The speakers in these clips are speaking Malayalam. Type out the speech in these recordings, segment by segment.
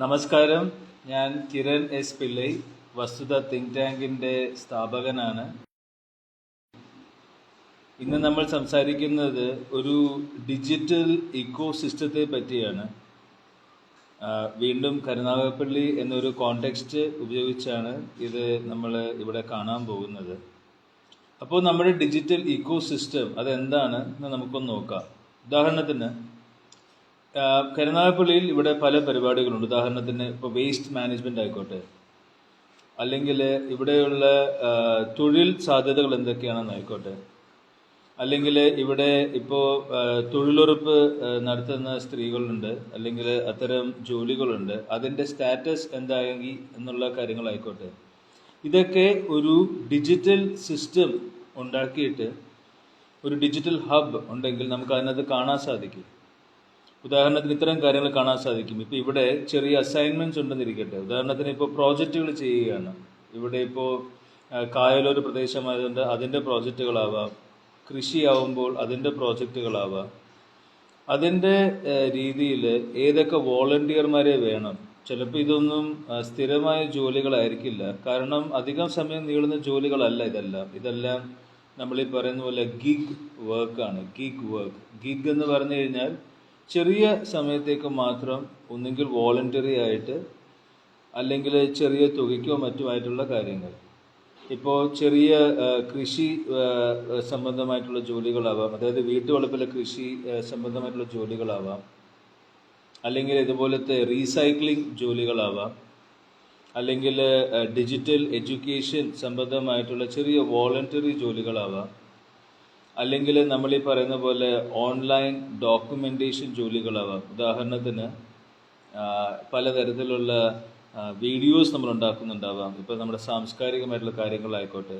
നമസ്കാരം. ഞാൻ കിരൺ എസ് പിള്ളൈ വസ്തുത തിങ്ക് ടാങ്കിന്റെ സ്ഥാപകനാണ്. ഇന്ന് നമ്മൾ സംസാരിക്കുന്നത് ഒരു ഡിജിറ്റൽ ഇക്കോ സിസ്റ്റത്തെ പറ്റിയാണ്. വീണ്ടും കരുനാഗപ്പള്ളി എന്നൊരു കോണ്ടെക്സ്റ്റ് ഉപയോഗിച്ചാണ് ഇത് നമ്മൾ ഇവിടെ കാണാൻ പോകുന്നത്. അപ്പോൾ നമ്മുടെ ഡിജിറ്റൽ ഇക്കോ സിസ്റ്റം അതെന്താണ് എന്ന് നമുക്കൊന്ന് നോക്കാം. ഉദാഹരണത്തിന് കരുനാഗപ്പള്ളിയിൽ ഇവിടെ പല പരിപാടികളുണ്ട്. ഉദാഹരണത്തിന് ഇപ്പോൾ വേസ്റ്റ് മാനേജ്മെന്റ് ആയിക്കോട്ടെ. അല്ലെങ്കിൽ ഇവിടെയുള്ള തൊഴിൽ സാധ്യതകൾ എന്തൊക്കെയാണെന്ന് ആയിക്കോട്ടെ. അല്ലെങ്കിൽ ഇവിടെ ഇപ്പോൾ തൊഴിലുറപ്പ് നടത്തുന്ന സ്ത്രീകളുണ്ട്. അല്ലെങ്കിൽ അത്തരം ജോലികളുണ്ട്. അതിന്റെ സ്റ്റാറ്റസ് എന്തായെങ്കിൽ എന്നുള്ള കാര്യങ്ങളായിക്കോട്ടെ. ഇതൊക്കെ ഒരു ഡിജിറ്റൽ സിസ്റ്റം ഉണ്ടാക്കിയിട്ട് ഒരു ഡിജിറ്റൽ ഹബ് ഉണ്ടെങ്കിൽ നമുക്ക് അതിനകത്ത് കാണാൻ സാധിക്കും. ഉദാഹരണത്തിന് ഇത്തരം കാര്യങ്ങൾ കാണാൻ സാധിക്കും. ഇപ്പോൾ ഇവിടെ ചെറിയ അസൈൻമെന്റ്സ് ഉണ്ടെന്നിരിക്കട്ടെ ഉദാഹരണത്തിന് ഇപ്പോൾ പ്രോജക്റ്റുകൾ ചെയ്യുകയാണ്. ഇവിടെ ഇപ്പോൾ കായലൊരു പ്രദേശമായതുകൊണ്ട് അതിന്റെ പ്രോജക്റ്റുകളാവാം കൃഷിയാവുമ്പോൾ അതിന്റെ പ്രോജക്റ്റുകളാവാം അതിന്റെ രീതിയിൽ ഏതൊക്കെ വോളണ്ടിയർമാരെ വേണം? ചിലപ്പോൾ ഇതൊന്നും സ്ഥിരമായ ജോലികളായിരിക്കില്ല. കാരണം അധികം സമയം നീളുന്ന ജോലികളല്ല ഇതെല്ലാം. ഇതെല്ലാം നമ്മൾ ഈ പറയുന്ന പോലെ ഗിഗ് വർക്കാണ് ഗിഗ് വർക്ക് ഗിഗ് എന്ന് പറഞ്ഞു കഴിഞ്ഞാൽ ചെറിയ സമയത്തേക്ക് മാത്രം ഒന്നുകിൽ വോളണ്ടറി ആയിട്ട് അല്ലെങ്കിൽ ചെറിയ തുകയ്ക്കോ മറ്റുമായിട്ടുള്ള കാര്യങ്ങൾ. ഇപ്പോൾ ചെറിയ കൃഷി സംബന്ധമായിട്ടുള്ള ജോലികളാവാം. അതായത് വീട്ടുവളപ്പിലെ കൃഷി സംബന്ധമായിട്ടുള്ള ജോലികളാവാം. അല്ലെങ്കിൽ ഇതുപോലത്തെ റീസൈക്ലിംഗ് ജോലികളാവാം. അല്ലെങ്കിൽ ഡിജിറ്റൽ എഡ്യൂക്കേഷൻ സംബന്ധമായിട്ടുള്ള ചെറിയ വോളണ്ടറി ജോലികളാവാം. അല്ലെങ്കിൽ നമ്മൾ ഈ പറയുന്ന പോലെ ഓൺലൈൻ ഡോക്യുമെന്റേഷൻ ജോലികളാവാം. ഉദാഹരണത്തിന് പലതരത്തിലുള്ള വീഡിയോസ് നമ്മൾ ഉണ്ടാക്കുന്നുണ്ടാവാം. ഇപ്പോൾ നമ്മുടെ സാംസ്കാരികമായിട്ടുള്ള കാര്യങ്ങളായിക്കോട്ടെ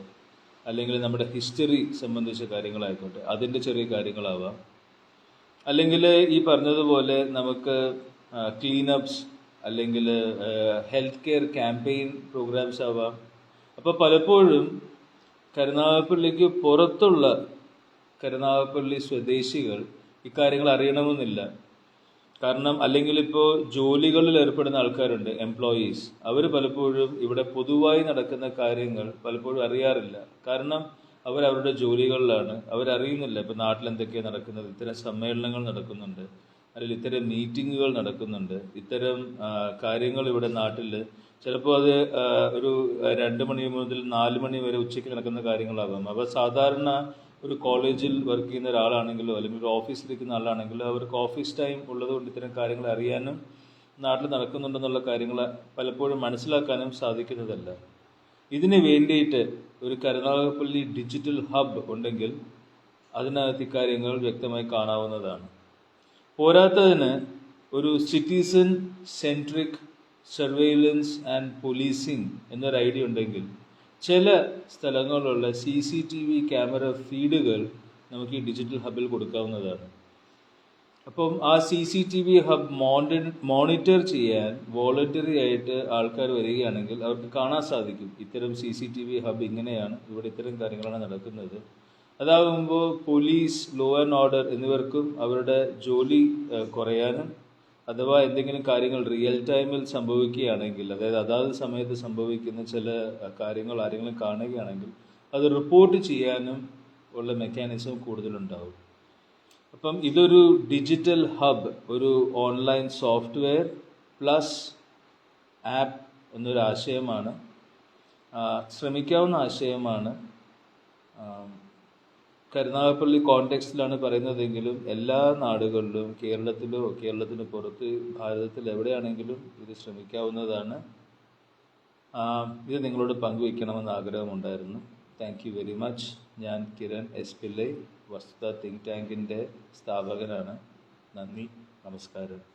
അല്ലെങ്കിൽ നമ്മുടെ ഹിസ്റ്ററി സംബന്ധിച്ച കാര്യങ്ങളായിക്കോട്ടെ അതിന്റെ ചെറിയ കാര്യങ്ങളാവാം. അല്ലെങ്കിൽ ഈ പറഞ്ഞതുപോലെ നമുക്ക് ക്ലീനപ്സ് അല്ലെങ്കിൽ ഹെൽത്ത് കെയർ ക്യാമ്പയിൻ പ്രോഗ്രാംസ് ആവാം. അപ്പോൾ പലപ്പോഴും കരുനാഗപ്പള്ളിക്ക് പുറത്തുള്ള കരുനാഗപ്പള്ളി സ്വദേശികൾ ഇക്കാര്യങ്ങൾ അറിയണമെന്നില്ല. കാരണം അല്ലെങ്കിൽ ഇപ്പോൾ ജോലികളിൽ ഏർപ്പെടുന്ന ആൾക്കാരുണ്ട് എംപ്ലോയീസ് അവർ പലപ്പോഴും ഇവിടെ പൊതുവായി നടക്കുന്ന കാര്യങ്ങൾ പലപ്പോഴും അറിയാറില്ല. കാരണം അവർ അവരുടെ ജോലികളിലാണ്. അവരറിയുന്നില്ല ഇപ്പം നാട്ടിലെന്തൊക്കെയാണ് നടക്കുന്നത് ഇത്തരം സമ്മേളനങ്ങൾ നടക്കുന്നുണ്ട് അല്ലെങ്കിൽ ഇത്തരം മീറ്റിങ്ങുകൾ നടക്കുന്നുണ്ട് ഇത്തരം കാര്യങ്ങൾ ഇവിടെ നാട്ടിൽ. ചിലപ്പോൾ അത് ഒരു രണ്ട് മണി മുതൽ നാല് മണി വരെ ഉച്ചയ്ക്ക് നടക്കുന്ന കാര്യങ്ങളാകാം അപ്പോൾ സാധാരണ ഒരു കോളേജിൽ വർക്ക് ചെയ്യുന്ന ഒരാളാണെങ്കിലോ അല്ലെങ്കിൽ ഒരു ഓഫീസിലിരിക്കുന്ന ആളാണെങ്കിലോ അവർക്ക് ഓഫീസ് ടൈം ഉള്ളതുകൊണ്ട് ഇത്തരം കാര്യങ്ങൾ അറിയാനും നാട്ടിൽ നടക്കുന്നുണ്ടെന്നുള്ള കാര്യങ്ങൾ പലപ്പോഴും മനസ്സിലാക്കാനും സാധിക്കുന്നതല്ല. ഇതിന് വേണ്ടിയിട്ട് ഒരു കരുനാഗപ്പള്ളി ഡിജിറ്റൽ ഹബ് ഉണ്ടെങ്കിൽ അതിനകത്ത് ഇക്കാര്യങ്ങൾ വ്യക്തമായി കാണാവുന്നതാണ്. പോരാത്തതിന് ഒരു citizen centric surveillance and policing എന്നൊരു ഐഡിയ ഉണ്ടെങ്കിൽ ചില സ്ഥലങ്ങളിലുള്ള C C T V camera ഫീഡുകൾ നമുക്ക് ഈ ഡിജിറ്റൽ ഹബിൽ കൊടുക്കാവുന്നതാണ്. അപ്പം ആ C C T V hub മോണ്ടി monitor ചെയ്യാൻ വോളണ്ടറി ആയിട്ട് ആൾക്കാർ വരികയാണെങ്കിൽ അവർക്ക് കാണാൻ സാധിക്കും. ഇത്തരം C C T V hub ഇങ്ങനെയാണ് ഇവിടെ ഇത്തരം കാര്യങ്ങളാണ് നടക്കുന്നത്. അതാകുമ്പോൾ പോലീസ് ലോ ആൻഡ് ഓർഡർ എന്നിവർക്കും അവരുടെ ജോലി കുറയാനും അഥവാ എന്തെങ്കിലും കാര്യങ്ങൾ റിയൽ ടൈമിൽ സംഭവിക്കുകയാണെങ്കിൽ അതായത് അതാത് സമയത്ത് സംഭവിക്കുന്ന ചില കാര്യങ്ങൾ ആരെങ്കിലും കാണുകയാണെങ്കിൽ അത് റിപ്പോർട്ട് ചെയ്യാനും ഉള്ള മെക്കാനിസം കൂടുതലുണ്ടാവും. അപ്പം ഇതൊരു ഡിജിറ്റൽ ഹബ് ഒരു ഓൺലൈൻ സോഫ്റ്റ്വെയർ പ്ലസ് ആപ്പ് എന്നൊരു ആശയമാണ്. ശ്രമിക്കാവുന്ന ആശയമാണ്. കരുനാഗപ്പള്ളി കോണ്ടെക്സ്റ്റിലാണ് പറയുന്നതെങ്കിലും എല്ലാ നാടുകളിലും കേരളത്തിലോ കേരളത്തിന് പുറത്ത് ഭാരതത്തിൽ എവിടെയാണെങ്കിലും ഇത് ശ്രമിക്കാവുന്നതാണ്. ഇത് നിങ്ങളോട് പങ്കുവയ്ക്കണമെന്ന് ആഗ്രഹമുണ്ടായിരുന്നു. താങ്ക് യു വെരി മച്ച് ഞാൻ കിരൺ എസ് പിള്ളൈ വസ്തുത തിങ്ക് ടാങ്കിന്റെ സ്ഥാപകനാണ്. നന്ദി നമസ്കാരം.